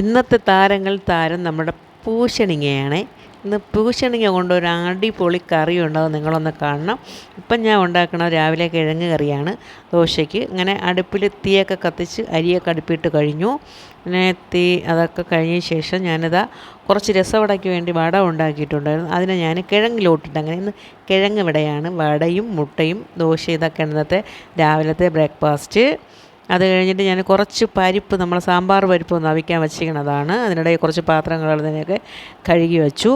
ഇന്നത്തെ താരങ്ങൾ താരം നമ്മുടെ പൂശണിങ്ങയാണ്. ഇന്ന് പൂശണിങ്ങ കൊണ്ട് ഒരു അടിപൊളി കറി ഉണ്ടാവും നിങ്ങളൊന്ന് കാണണം. ഇപ്പം ഞാൻ ഉണ്ടാക്കണ രാവിലെ കിഴങ്ങ് കറിയാണ്. ദോശയ്ക്ക് ഇങ്ങനെ അടുപ്പിൽ തീയൊക്കെ കത്തിച്ച് അരിയൊക്കെ അടുപ്പിട്ട് കഴിഞ്ഞു. പിന്നെ തീ അതൊക്കെ കഴിഞ്ഞ ശേഷം ഞാനിതാ കുറച്ച് രസവടയ്ക്ക് വേണ്ടി വട ഉണ്ടാക്കിയിട്ടുണ്ടായിരുന്നു. അതിനെ ഞാൻ കിഴങ്ങിലോട്ടിട്ട് അങ്ങനെ ഇന്ന് കിഴങ്ങ് വടയാണ്. വടയും മുട്ടയും ദോശ ഇതൊക്കെ ഇന്നത്തെ രാവിലത്തെ ബ്രേക്ക്ഫാസ്റ്റ്. അത് കഴിഞ്ഞിട്ട് ഞാൻ കുറച്ച് പരിപ്പ് നമ്മൾ സാമ്പാർ പരിപ്പ് ഒന്ന് അവിക്കാൻ വച്ചിരിക്കണതാണ് അതിനിടയിൽ കുറച്ച് പാത്രങ്ങൾ അതിനെയൊക്കെ കഴുകി വെച്ചു.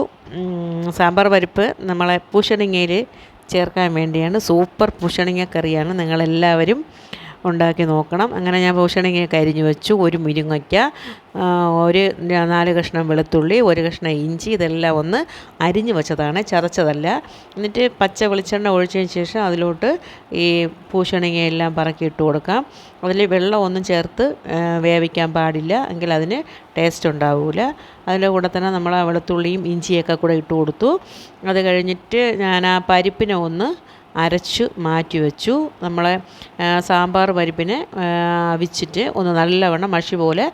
സാമ്പാർ പരിപ്പ് നമ്മളെ പൂഷണിങ്ങയിൽ ചേർക്കാൻ വേണ്ടിയാണ്. സൂപ്പർ പൂഷണിങ്ങ കറിയാണ് നിങ്ങളെല്ലാവരും ഉണ്ടാക്കി നോക്കണം. അങ്ങനെ ഞാൻ പൂഷണിങ്ങയൊക്കെ അരിഞ്ഞു വെച്ചു. ഒരു മുരിങ്ങയ്ക്ക ഒരു നാല് കഷ്ണം വെളുത്തുള്ളി ഒരു കഷ്ണം ഇഞ്ചി ഇതെല്ലാം ഒന്ന് അരിഞ്ഞു വെച്ചതാണ്. ചതച്ചതല്ല. എന്നിട്ട് പച്ച വെളിച്ചെണ്ണ ഒഴിച്ചതിന് ശേഷം അതിലോട്ട് ഈ പൂഷണിങ്ങയെല്ലാം പറക്കി ഇട്ട് കൊടുക്കാം. അതിൽ വെള്ളമൊന്നും ചേർത്ത് വേവിക്കാൻ പാടില്ല. എങ്കിൽ അതിന് ടേസ്റ്റ് ഉണ്ടാവില്ല അതിന്റെ കൂടെ തന്നെ നമ്മൾ വെളുത്തുള്ളിയും ഇഞ്ചിയൊക്കെ കൂടെ ഇട്ട് കൊടുത്തു. അത് കഴിഞ്ഞിട്ട് ഞാൻ ആ പരിപ്പിനെ ഒന്ന് അരച്ച് മാറ്റി വെച്ചു നമ്മളെ സാമ്പാർ പരിപ്പിനെ അവിച്ചിട്ട് ഒന്ന് നല്ലവണ്ണം മഷി പോലെ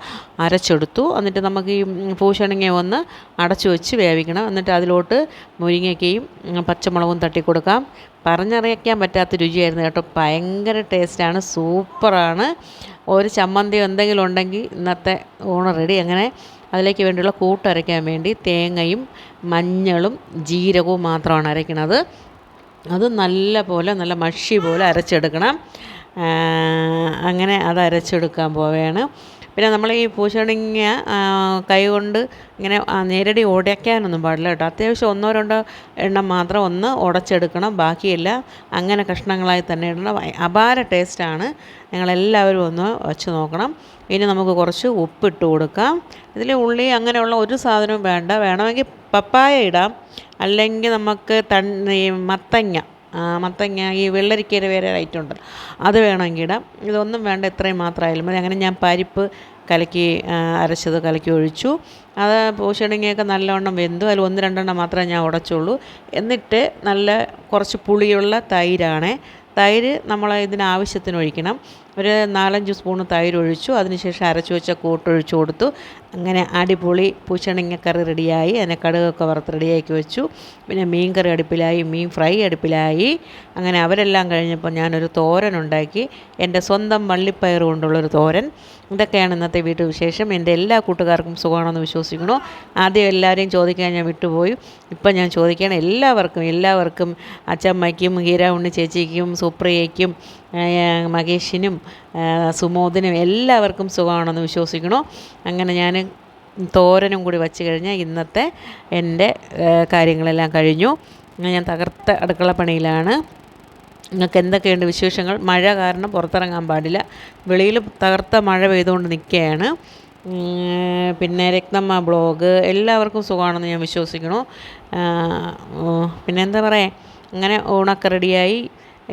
അരച്ചെടുത്തു. എന്നിട്ട് നമുക്ക് ഈ പൂശണിങ്ങ ഒന്ന് അടച്ചു വെച്ച് വേവിക്കണം. എന്നിട്ട് അതിലോട്ട് മുരിങ്ങയ്ക്കയും പച്ചമുളകും തട്ടി കൊടുക്കാം. പറഞ്ഞറിയിക്കാൻ പറ്റാത്ത രുചിയായിരുന്നു കേട്ടോ. ഭയങ്കര ടേസ്റ്റാണ്. സൂപ്പറാണ്. ഒരു ചമ്മന്തി എന്തെങ്കിലും ഉണ്ടെങ്കിൽ ഇന്നത്തെ ഊണ് റെഡി. അങ്ങനെ അതിലേക്ക് വേണ്ടിയുള്ള കൂട്ടരയ്ക്കാൻ വേണ്ടി തേങ്ങയും മഞ്ഞളും ജീരകവും മാത്രമാണ് അരയ്ക്കുന്നത് അത് നല്ല പോലെ നല്ല മഷി പോലെ അരച്ചെടുക്കണം. അങ്ങനെ അത് അരച്ചെടുക്കാൻ പോവുകയാണ് പിന്നെ നമ്മൾ ഈ പൂച്ചണിങ്ങ കൈകൊണ്ട് ഇങ്ങനെ നേരടി ഉടയ്ക്കാനൊന്നും പാടില്ല കേട്ടോ. അത്യാവശ്യം ഒന്നോ രണ്ടോ എണ്ണം മാത്രം ഒന്ന് ഉടച്ചെടുക്കണം. ബാക്കിയെല്ലാം അങ്ങനെ കഷ്ണങ്ങളായി തന്നെ ഇടണം. അപാര ടേസ്റ്റാണ്. ഞങ്ങളെല്ലാവരും ഒന്ന് വച്ച് നോക്കണം. ഇനി നമുക്ക് കുറച്ച് ഉപ്പിട്ട് കൊടുക്കാം. ഇതിൽ ഉള്ളി അങ്ങനെയുള്ള ഒരു സാധനവും വേണ്ട. വേണമെങ്കിൽ പപ്പായ ഇടാം. അല്ലെങ്കിൽ നമുക്ക് തണ്ണി മത്തങ്ങ. മത്തങ്ങ ഈ വെള്ളരിക്കയുടെ വേറെ ഐറ്റം ഉണ്ട്. അത് വേണമെങ്കിൽ ഇടാം. ഇതൊന്നും വേണ്ട ഇത്രയും മാത്രമായാലും മതി. അങ്ങനെ ഞാൻ പരിപ്പ് കലക്കി അരച്ചത് കലക്കി ഒഴിച്ചു. അത് പൂശണിങ്ങയൊക്കെ നല്ലവണ്ണം വെന്തു. അതിൽ ഒന്ന് രണ്ടെണ്ണം മാത്രമേ ഞാൻ ഉടച്ചുള്ളൂ. എന്നിട്ട് നല്ല കുറച്ച് പുളിയുള്ള തൈരാണ്. തൈര് നമ്മൾ ഇതിന് ആവശ്യത്തിന് ഒഴിക്കണം. ഒരു നാലഞ്ച് സ്പൂണ് തൈര് ഒഴിച്ചു അതിനുശേഷം അരച്ചു വെച്ച കൂട്ടൊഴിച്ചു കൊടുത്തു. അങ്ങനെ അടിപൊളി പൂച്ചണിങ്ങക്കറി റെഡിയായി. അതിനെ കടുകൊക്കെ വറുത്ത് റെഡിയാക്കി വെച്ചു. പിന്നെ മീൻ കറി അടുപ്പിലായി മീൻ ഫ്രൈ അടുപ്പിലായി. അങ്ങനെ അവരെല്ലാം കഴിഞ്ഞപ്പോൾ ഞാനൊരു തോരൻ ഉണ്ടാക്കി. എന്റെ സ്വന്തം വള്ളിപ്പയർ കൊണ്ടുള്ളൊരു തോരൻ. ഇതൊക്കെയാണ് ഇന്നത്തെ വീട്ടു വിശേഷം. എന്റെ എല്ലാ കൂട്ടുകാർക്കും സുഖമാണെന്ന് വിശ്വസിക്കണു ആദ്യം എല്ലാവരെയും ചോദിക്കാൻ ഞാൻ വിട്ടുപോയി. ഇപ്പം ഞാൻ ചോദിക്കുകയാണ് എല്ലാവർക്കും എല്ലാവർക്കും അച്ചമ്മയ്ക്കും ഹീര ഉണ്ണി ചേച്ചിക്കും സുപ്രിയയ്ക്കും മകേഷിനും സുമോദിനും എല്ലാവർക്കും സുഖമാണെന്ന് വിശ്വസിക്കണു അങ്ങനെ ഞാൻ തോരനും കൂടി വച്ച് കഴിഞ്ഞാൽ ഇന്നത്തെ എന്റെ കാര്യങ്ങളെല്ലാം കഴിഞ്ഞു. ഞാൻ തകർത്ത അടുക്കള പണിയിലാണ്. നിങ്ങൾക്ക് എന്തൊക്കെയുണ്ട് വിശേഷങ്ങൾ? മഴ കാരണം പുറത്തിറങ്ങാൻ പാടില്ല. വെളിയിൽ തകർത്ത മഴ പെയ്തുകൊണ്ട് നിൽക്കുകയാണ്. പിന്നെ രക്തമ്മ ബ്ലോഗ് എല്ലാവർക്കും സുഖമാണെന്ന് ഞാൻ വിശ്വസിക്കുന്നു. പിന്നെ എന്താ പറയുക അങ്ങനെ ഊണൊക്കെ റെഡിയായി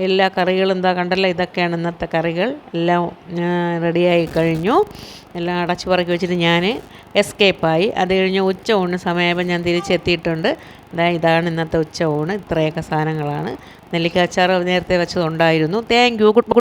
എല്ലാ കറികളും എന്താ കണ്ടല്ലോ ഇതൊക്കെയാണ് ഇന്നത്തെ കറികൾ. എല്ലാം റെഡിയായി കഴിഞ്ഞു. എല്ലാം അടച്ചു പറക്കി വെച്ചിട്ട് ഞാൻ എസ്കേപ്പായി അത് കഴിഞ്ഞ് ഉച്ച ഊണ് സമയമായപ്പോൾ ഞാൻ തിരിച്ചെത്തിയിട്ടുണ്ട്. ഇതാ ഇതാണ് ഇന്നത്തെ ഉച്ച ഊണ്. ഇത്രയൊക്കെ സാധനങ്ങളാണ്. നെല്ലിക്ക അച്ചാർ നേരത്തെ വെച്ചതുണ്ടായിരുന്നു. Thank you good